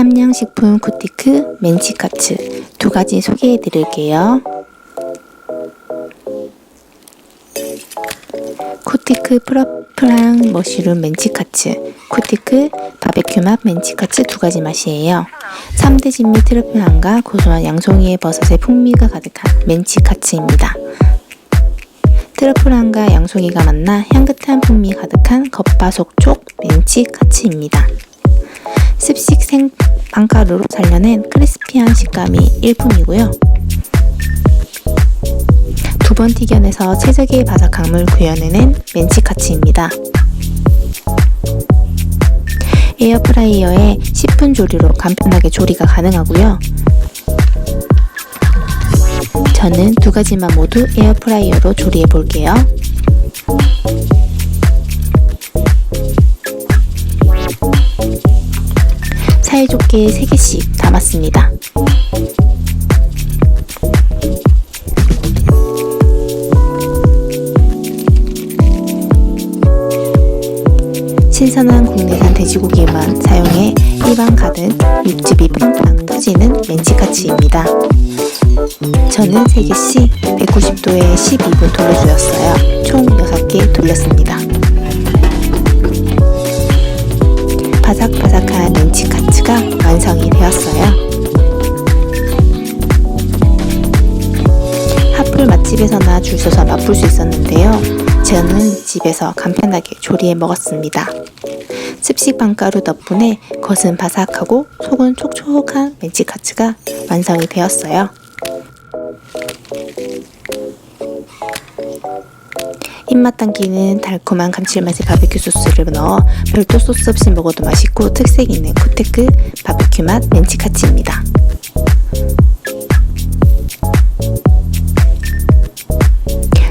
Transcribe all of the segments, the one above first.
삼양식품 쿠티크 멘치카츠 두 가지 소개해 드릴게요. 쿠티크 프러플랑 머쉬룸 멘치카츠 쿠티크 바베큐 맛 멘치카츠 두 가지 맛이에요. 3대 진미 트러플향과 고소한 양송이의 버섯의 풍미가 가득한 멘치카츠입니다. 트러플향과 양송이가 만나 향긋한 풍미 가득한 겉바속촉 멘치카츠입니다. 습식 생 빵가루로 살려낸 크리스피한 식감이 일품이고요. 두 번 튀겨내서 최적의 바삭함을 구현해낸 멘치카츠입니다. 에어프라이어에 10분 조리로 간편하게 조리가 가능하고요. 저는 두 가지만 모두 에어프라이어로 조리해 볼게요. 사이좋게 3개씩 담았습니다. 신선한 국내산 돼지고기만 사용해 입안 가득 육즙이 팡팡 터지는 멘치카츠입니다. 저는 3개씩 190도에 12분 돌려주었어요. 총 6개 돌렸습니다. 바삭바삭한 멘치카츠가 완성이 되었어요. 핫플 맛집에서나 줄 서서 맛볼 수 있었는데요. 저는 집에서 간편하게 조리해 먹었습니다. 습식 빵가루 덕분에 겉은 바삭하고 속은 촉촉한 멘치카츠가 완성이 되었어요. 입맛 당기는 달콤한 감칠맛의 바베큐 소스를 넣어 별도 소스 없이 먹어도 맛있고 특색 있는 쿠테크 바베큐 맛 멘치카츠입니다.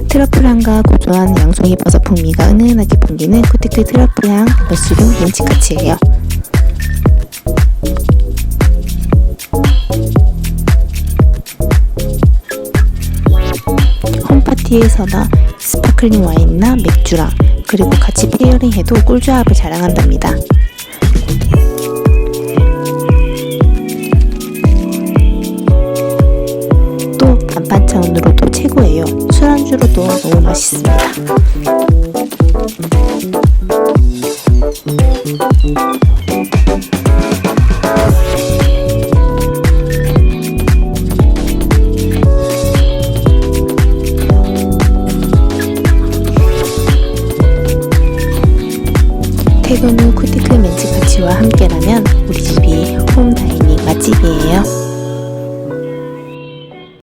트러플향과 고소한 양송이 버섯 풍미가 은은하게 풍기는 쿠테크 트러플향 머쉬룸 멘치카츠예요. 홈파티에서나 스파클링 와인이나 맥주랑 그리고 같이 페어링해도 꿀조합을 자랑한답니다. 또 단반찬으로도 최고예요. 술안주로도 너무 맛있습니다. 퇴근 후 코티클 멘치파치와 함께라면 우리 집